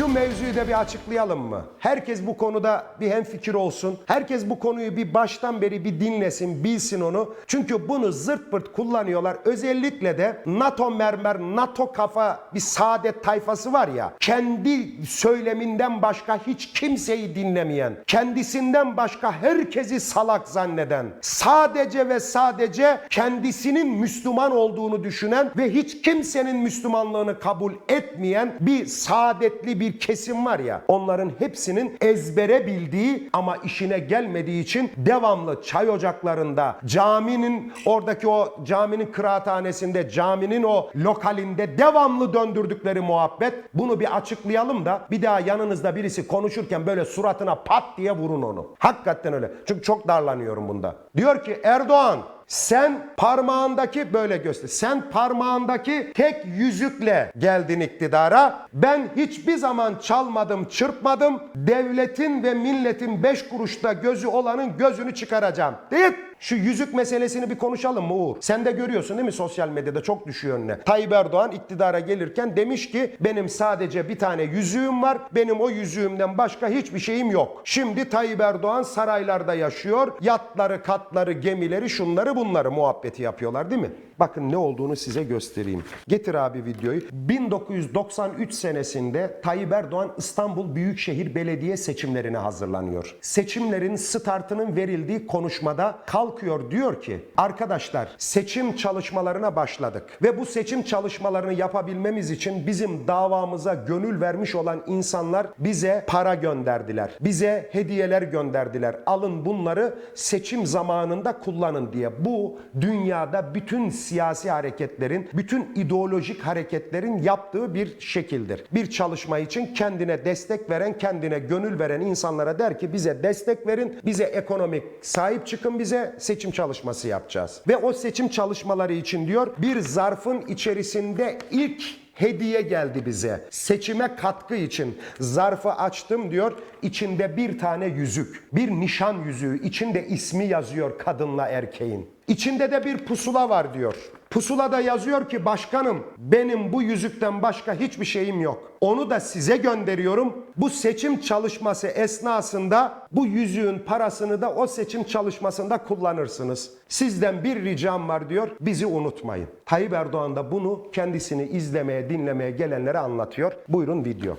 Şu mevzuyu da bir açıklayalım mı? Herkes bu konuda bir hemfikir olsun. Herkes bu konuyu bir baştan beri bir dinlesin, bilsin onu. Çünkü bunu zırt pırt kullanıyorlar. Özellikle de NATO mermer, NATO kafa bir saadet tayfası var ya. Kendi söyleminden başka hiç kimseyi dinlemeyen, kendisinden başka herkesi salak zanneden, sadece ve sadece kendisinin Müslüman olduğunu düşünen ve hiç kimsenin Müslümanlığını kabul etmeyen bir saadetli bir kesim var ya. Onların hepsinin ezbere bildiği ama işine gelmediği için devamlı çay ocaklarında, caminin oradaki o caminin kıraathanesinde, caminin o lokalinde devamlı döndürdükleri muhabbet. Bunu bir açıklayalım da bir daha yanınızda birisi konuşurken böyle suratına pat diye vurun onu. Hakikaten öyle. Çünkü çok darlanıyorum bunda. Diyor ki Erdoğan sen parmağındaki böyle göster. Sen parmağındaki tek yüzükle geldin iktidara. Ben hiçbir zaman çalmadım, çırpmadım. Devletin ve milletin beş kuruşta gözü olanın gözünü çıkaracağım. Değil şu yüzük meselesini bir konuşalım mı Uğur? Sen de görüyorsun değil mi sosyal medyada çok düşüyor önüne. Tayyip Erdoğan iktidara gelirken demiş ki benim sadece bir tane yüzüğüm var. Benim o yüzüğümden başka hiçbir şeyim yok. Şimdi Tayyip Erdoğan saraylarda yaşıyor. Yatları, katları, gemileri, şunları bunları muhabbeti yapıyorlar değil mi? Bakın ne olduğunu size göstereyim. Getir abi videoyu. 1993 senesinde Tayyip Erdoğan İstanbul Büyükşehir Belediye seçimlerine hazırlanıyor. Seçimlerin startının verildiği konuşmada kalkıyor diyor ki arkadaşlar seçim çalışmalarına başladık ve bu seçim çalışmalarını yapabilmemiz için bizim davamıza gönül vermiş olan insanlar bize para gönderdiler. Bize hediyeler gönderdiler. Alın bunları seçim zamanında kullanın diye. Bu dünyada bütün siyasi hareketlerin, bütün ideolojik hareketlerin yaptığı bir şekildir. Bir çalışma için kendine destek veren, kendine gönül veren insanlara der ki bize destek verin, bize ekonomik sahip çıkın bize seçim çalışması yapacağız. Ve o seçim çalışmaları için diyor bir zarfın içerisinde ilk hediye geldi bize. Seçime katkı için zarfı açtım diyor. İçinde bir tane yüzük. Bir nişan yüzüğü. İçinde ismi yazıyor kadınla erkeğin. İçinde de bir pusula var diyor. Pusulada yazıyor ki başkanım benim bu yüzükten başka hiçbir şeyim yok. Onu da size gönderiyorum. Bu seçim çalışması esnasında bu yüzüğün parasını da o seçim çalışmasında kullanırsınız. Sizden bir ricam var diyor. Bizi unutmayın. Tayyip Erdoğan da bunu kendisini izlemeye, dinlemeye gelenlere anlatıyor. Buyurun video.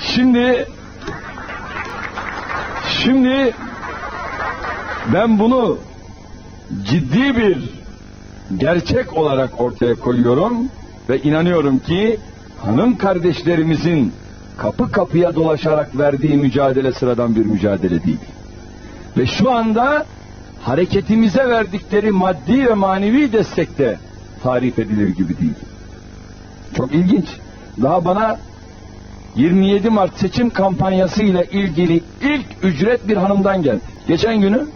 Şimdi şimdi ben bunu ciddi bir gerçek olarak ortaya koyuyorum ve inanıyorum ki hanım kardeşlerimizin kapı kapıya dolaşarak verdiği mücadele sıradan bir mücadele değil. Ve şu anda hareketimize verdikleri maddi ve manevi destekte tarif edilir gibi değil. Çok ilginç. Daha bana 27 Mart seçim kampanyası ile ilgili ilk ücret bir hanımdan geldi. Geçen günü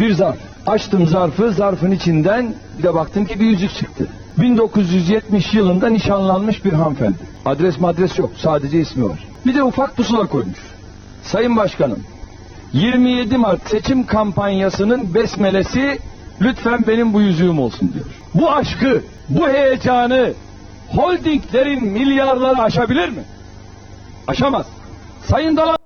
bir zarf. Açtım zarfı, zarfın içinden bir de baktım ki bir yüzük çıktı. 1970 yılında nişanlanmış bir hanımefendi. Adres madres yok, sadece ismi var. Bir de ufak pusula koymuş. Sayın Başkanım, 27 Mart seçim kampanyasının besmelesi lütfen benim bu yüzüğüm olsun diyor. Bu aşkı, bu heyecanı holdinglerin milyarları aşabilir mi? Aşamaz. Sayın Dalan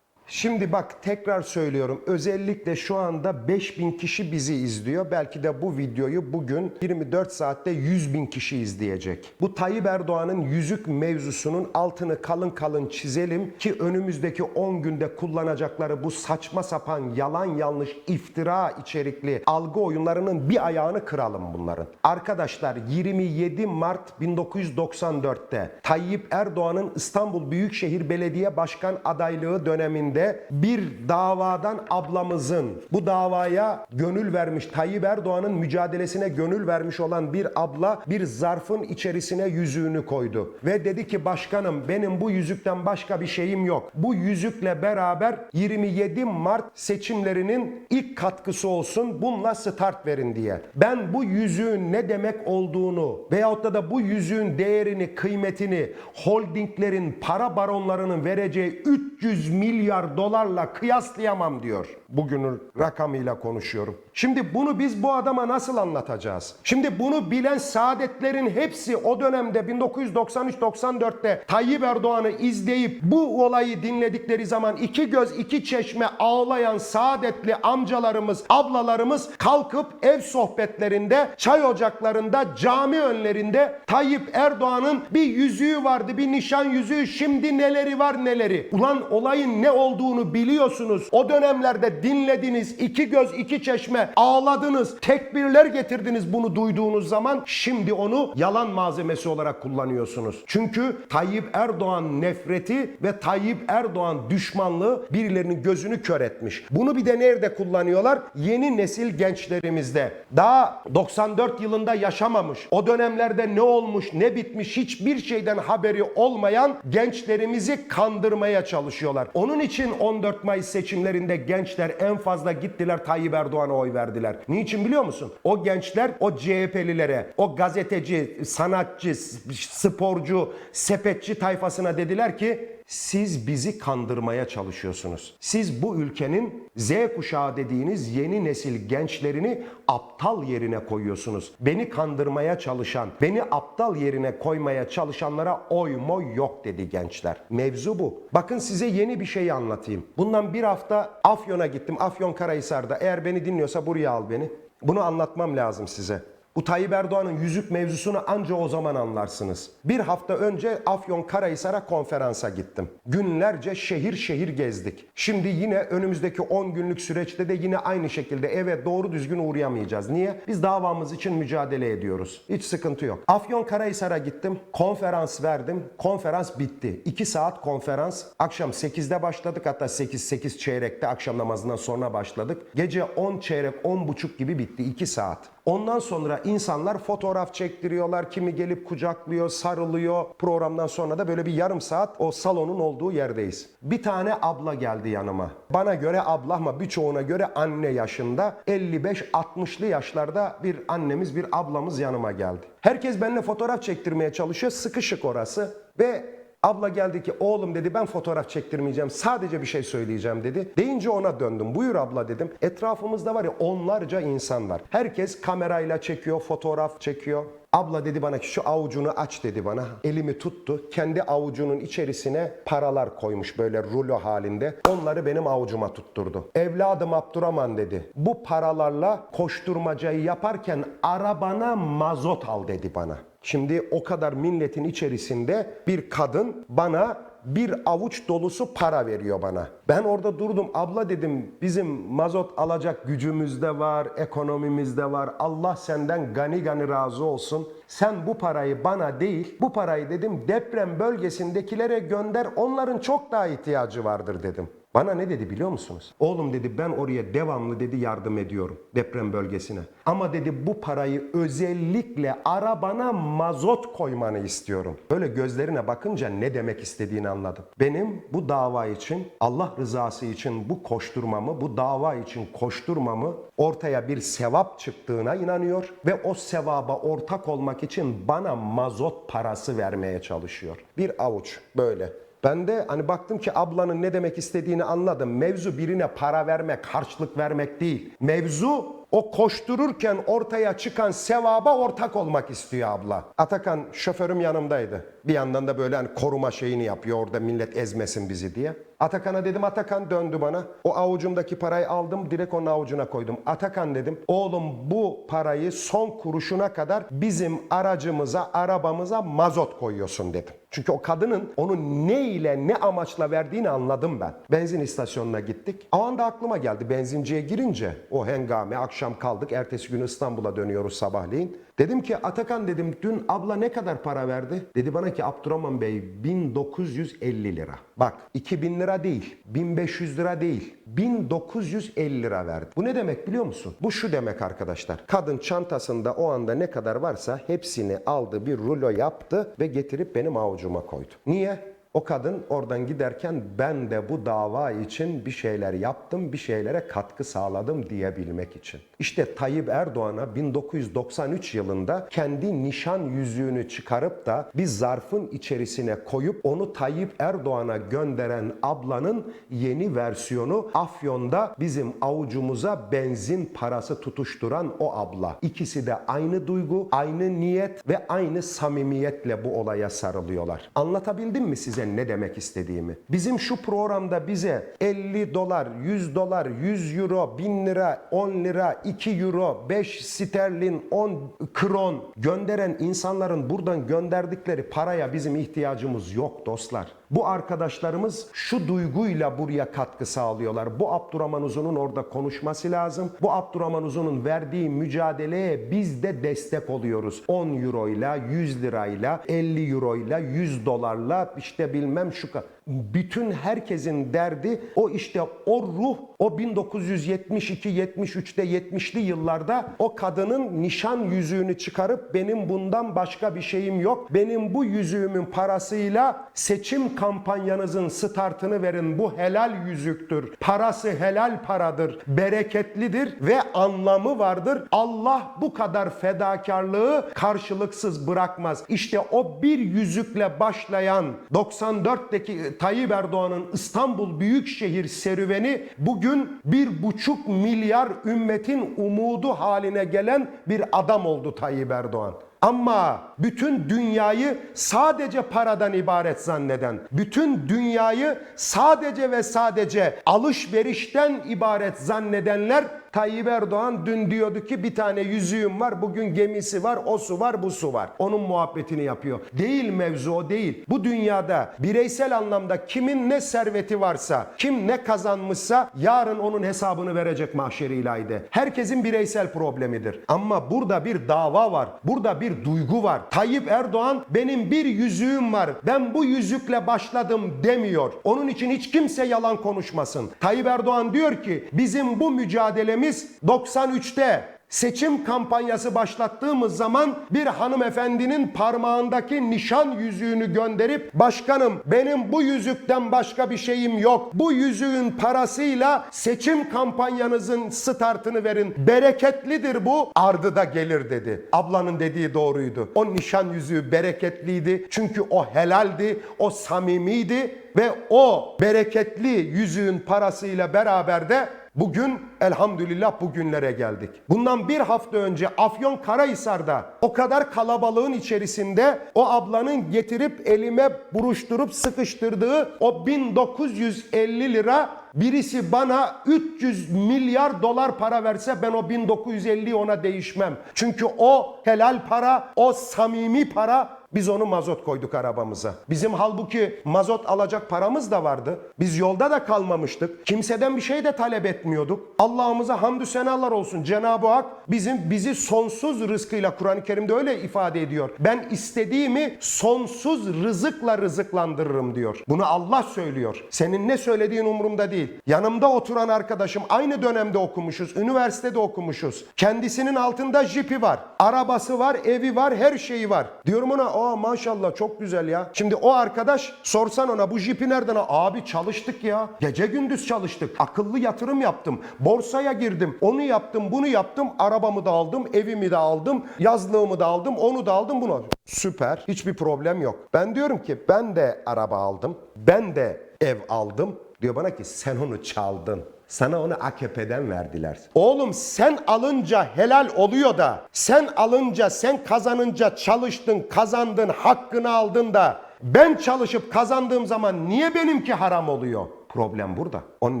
Şimdi bak tekrar söylüyorum. Özellikle şu anda 5000 kişi bizi izliyor. Belki de bu videoyu bugün 24 saatte 100 bin kişi izleyecek. Bu Tayyip Erdoğan'ın yüzük mevzusunun altını kalın kalın çizelim ki önümüzdeki 10 günde kullanacakları bu saçma sapan yalan yanlış iftira içerikli algı oyunlarının bir ayağını kıralım bunların. Arkadaşlar 27 Mart 1994'te Tayyip Erdoğan'ın İstanbul Büyükşehir Belediye Başkan adaylığı döneminde bir davadan ablamızın bu davaya gönül vermiş Tayyip Erdoğan'ın mücadelesine gönül vermiş olan bir abla bir zarfın içerisine yüzüğünü koydu. Ve dedi ki başkanım benim bu yüzükten başka bir şeyim yok. Bu yüzükle beraber 27 Mart seçimlerinin ilk katkısı olsun bununla start verin diye. Ben bu yüzüğün ne demek olduğunu veyahut da, da bu yüzüğün değerini, kıymetini holdinglerin, para baronlarının vereceği 300 milyar dolarla kıyaslayamam diyor. Bugünün rakamıyla konuşuyorum. Şimdi bunu biz bu adama nasıl anlatacağız? Şimdi bunu bilen saadetlerin hepsi o dönemde 1993-94'te Tayyip Erdoğan'ı izleyip bu olayı dinledikleri zaman iki göz iki çeşme ağlayan saadetli amcalarımız, ablalarımız kalkıp ev sohbetlerinde, çay ocaklarında, cami önlerinde Tayyip Erdoğan'ın bir yüzüğü vardı, bir nişan yüzüğü, şimdi neleri var neleri. Ulan olayın ne olduğunu biliyorsunuz. O dönemlerde dinlediniz, iki göz iki çeşme ağladınız, tekbirler getirdiniz bunu duyduğunuz zaman. Şimdi onu yalan malzemesi olarak kullanıyorsunuz. Çünkü Tayyip Erdoğan nefreti ve Tayyip Erdoğan düşmanlığı birilerinin gözünü kör etmiş. Bunu bir de nerede kullanıyorlar? Yeni nesil gençlerimizde. Daha 94 yılında yaşamamış. O dönemlerde ne olmuş, ne bitmiş hiçbir şeyden haberi olmayan gençlerimizi kandırmaya çalışıyorlar. Onun için 14 Mayıs seçimlerinde gençler en fazla gittiler Tayyip Erdoğan'a oy verdiler. Niçin biliyor musun? O gençler o CHP'lilere, o gazeteci, sanatçı, sporcu, sepetçi tayfasına dediler ki siz bizi kandırmaya çalışıyorsunuz. Siz bu ülkenin Z kuşağı dediğiniz yeni nesil gençlerini aptal yerine koyuyorsunuz. Beni kandırmaya çalışan, beni aptal yerine koymaya çalışanlara oy moy yok dedi gençler. Mevzu bu. Bakın size yeni bir şey anlatayım. Bundan bir hafta Afyon'a gittim. Afyon Karahisar'da. Eğer beni dinliyorsa buraya al beni. Bunu anlatmam lazım size. Bu Tayyip Erdoğan'ın yüzük mevzusunu anca o zaman anlarsınız. Bir hafta önce Afyon Karahisar'a konferansa gittim. Günlerce şehir şehir gezdik. Şimdi yine önümüzdeki 10 günlük süreçte de yine aynı şekilde eve doğru düzgün uğrayamayacağız. Niye? Biz davamız için mücadele ediyoruz. Hiç sıkıntı yok. Afyon Karahisar'a gittim. Konferans verdim. Konferans bitti. 2 saat konferans. Akşam 8'de başladık. Hatta 8-8 çeyrekte akşam namazından sonra başladık. Gece 10 çeyrek 10 buçuk gibi bitti. 2 saat. Ondan sonra insanlar fotoğraf çektiriyorlar. Kimi gelip kucaklıyor, sarılıyor. Programdan sonra da böyle bir yarım saat o salonun olduğu yerdeyiz. Bir tane abla geldi yanıma. Bana göre abla ama birçoğuna göre anne yaşında. 55-60'lı yaşlarda bir annemiz, bir ablamız yanıma geldi. Herkes benimle fotoğraf çektirmeye çalışıyor. Sıkışık orası. Ve Abla geldi ki oğlum dedi ben fotoğraf çektirmeyeceğim sadece bir şey söyleyeceğim dedi. Deyince ona döndüm. Buyur abla dedim. Etrafımızda var ya onlarca insan var. Herkes kamerayla çekiyor, fotoğraf çekiyor. Abla dedi bana ki şu avucunu aç dedi bana. Elimi tuttu. Kendi avucunun içerisine paralar koymuş böyle rulo halinde. Onları benim avucuma tutturdu. Evladım Abdurrahman dedi. Bu paralarla koşturmacayı yaparken arabana mazot al dedi bana. Şimdi o kadar milletin içerisinde bir kadın bana bir avuç dolusu para veriyor bana. Ben orada durdum. Abla dedim bizim mazot alacak gücümüz de var, ekonomimiz de var. Allah senden gani gani razı olsun. Sen bu parayı bana değil, bu parayı dedim deprem bölgesindekilere gönder. Onların çok daha ihtiyacı vardır dedim. Bana ne dedi biliyor musunuz? Oğlum dedi ben oraya devamlı dedi yardım ediyorum deprem bölgesine. Ama dedi bu parayı özellikle arabana mazot koymanı istiyorum. Böyle gözlerine bakınca ne demek istediğini anladım. Benim bu dava için Allah rızası için bu koşturmamı, bu dava için koşturmamı ortaya bir sevap çıktığına inanıyor ve o sevaba ortak olmak için bana mazot parası vermeye çalışıyor. Bir avuç böyle. Ben de hani baktım ki ablanın ne demek istediğini anladım. Mevzu birine para vermek, harçlık vermek değil. Mevzu o koştururken ortaya çıkan sevaba ortak olmak istiyor abla. Atakan şoförüm yanımdaydı. Bir yandan da böyle hani koruma şeyini yapıyor orada millet ezmesin bizi diye. Atakan'a dedim Atakan döndü bana. O avucumdaki parayı aldım direkt onun avucuna koydum. Atakan dedim oğlum bu parayı son kuruşuna kadar bizim aracımıza, arabamıza mazot koyuyorsun dedim. Çünkü o kadının onu ne ile ne amaçla verdiğini anladım ben. Benzin istasyonuna gittik. O anda aklıma geldi benzinciye girince o hengame akşam kaldık. Ertesi gün İstanbul'a dönüyoruz sabahleyin. Dedim ki Atakan dedim dün abla ne kadar para verdi? Dedi bana ki Abdurrahman Bey 1950 lira. Bak 2000 lira değil, 1500 lira değil, 1950 lira verdi. Bu ne demek biliyor musun? Bu şu demek arkadaşlar. Kadın çantasında o anda ne kadar varsa hepsini aldı bir rulo yaptı ve getirip benim avucuma koydu. Niye? O kadın oradan giderken ben de bu dava için bir şeyler yaptım, bir şeylere katkı sağladım diyebilmek için. İşte Tayyip Erdoğan'a 1993 yılında kendi nişan yüzüğünü çıkarıp da bir zarfın içerisine koyup onu Tayyip Erdoğan'a gönderen ablanın yeni versiyonu Afyon'da bizim avucumuza benzin parası tutuşturan o abla. İkisi de aynı duygu, aynı niyet ve aynı samimiyetle bu olaya sarılıyorlar. Anlatabildim mi size ne demek istediğimi? Bizim şu programda bize 50 dolar, 100 dolar, 100 euro, 1000 lira, 10 lira, 2 euro, 5 sterlin, 10 kron gönderen insanların buradan gönderdikleri paraya bizim ihtiyacımız yok dostlar. Bu arkadaşlarımız şu duyguyla buraya katkı sağlıyorlar. Bu Abdurrahman Uzun'un orada konuşması lazım. Bu Abdurrahman Uzun'un verdiği mücadeleye biz de destek oluyoruz. 10 euroyla, 100 lirayla, 50 euroyla, 100 dolarla işte bilmem şu kadar. Bütün herkesin derdi o işte o ruh o 1972 73'te 70'li yıllarda o kadının nişan yüzüğünü çıkarıp benim bundan başka bir şeyim yok. Benim bu yüzüğümün parasıyla seçim kampanyanızın startını verin. Bu helal yüzüktür. Parası helal paradır. Bereketlidir ve anlamı vardır. Allah bu kadar fedakarlığı karşılıksız bırakmaz. İşte o bir yüzükle başlayan 94'teki Tayyip Erdoğan'ın İstanbul Büyükşehir serüveni bugün bir buçuk milyar ümmetin umudu haline gelen bir adam oldu Tayyip Erdoğan. Ama bütün dünyayı sadece paradan ibaret zanneden, bütün dünyayı sadece ve sadece alışverişten ibaret zannedenler Tayyip Erdoğan dün diyordu ki bir tane yüzüğüm var, bugün gemisi var, o su var, bu su var. Onun muhabbetini yapıyor. Değil mevzu o değil. Bu dünyada bireysel anlamda kimin ne serveti varsa, kim ne kazanmışsa yarın onun hesabını verecek mahşeri ilahide. Herkesin bireysel problemidir. Ama burada bir dava var. Burada bir duygu var. Tayyip Erdoğan benim bir yüzüğüm var. Ben bu yüzükle başladım demiyor. Onun için hiç kimse yalan konuşmasın. Tayyip Erdoğan diyor ki bizim bu mücadelemiz 93'te seçim kampanyası başlattığımız zaman bir hanımefendinin parmağındaki nişan yüzüğünü gönderip başkanım benim bu yüzükten başka bir şeyim yok. Bu yüzüğün parasıyla seçim kampanyanızın startını verin. Bereketlidir bu. Ardı da gelir dedi. Ablanın dediği doğruydu. O nişan yüzüğü bereketliydi. Çünkü o helaldi, o samimiydi ve o bereketli yüzüğün parasıyla beraber de Bugün elhamdülillah bugünlere geldik. Bundan bir hafta önce Afyon Karahisar'da o kadar kalabalığın içerisinde o ablanın getirip elime buruşturup sıkıştırdığı o 1950 lira birisi bana 300 milyar dolar para verse ben o 1950'yi ona değişmem. Çünkü o helal para, o samimi para biz onu mazot koyduk arabamıza. Bizim halbuki mazot alacak paramız da vardı. Biz yolda da kalmamıştık. Kimseden bir şey de talep etmiyorduk. Allah'ımıza hamdü senalar olsun. Cenab-ı Hak bizim bizi sonsuz rızkıyla Kur'an-ı Kerim'de öyle ifade ediyor. Ben istediğimi sonsuz rızıkla rızıklandırırım diyor. Bunu Allah söylüyor. Senin ne söylediğin umurumda değil. Yanımda oturan arkadaşım aynı dönemde okumuşuz. Üniversitede okumuşuz. Kendisinin altında jipi var. Arabası var, evi var, her şeyi var. Diyorum ona aa maşallah çok güzel ya. Şimdi o arkadaş sorsan ona bu jipi nereden? Abi çalıştık ya. Gece gündüz çalıştık. Akıllı yatırım yaptım. Borsaya girdim. Onu yaptım, bunu yaptım. Arabamı da aldım, evimi de aldım. Yazlığımı da aldım, onu da aldım, bunu. Süper. Hiçbir problem yok. Ben diyorum ki ben de araba aldım. Ben de ev aldım. Diyor bana ki sen onu çaldın. Sana onu AKP'den verdiler. Oğlum sen alınca helal oluyor da sen alınca sen kazanınca çalıştın kazandın hakkını aldın da ben çalışıp kazandığım zaman niye benimki haram oluyor? Problem burada. Onun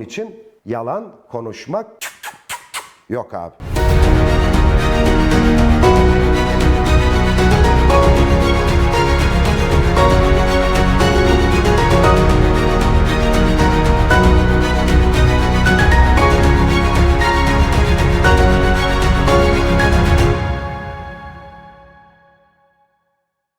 için yalan konuşmak yok abi.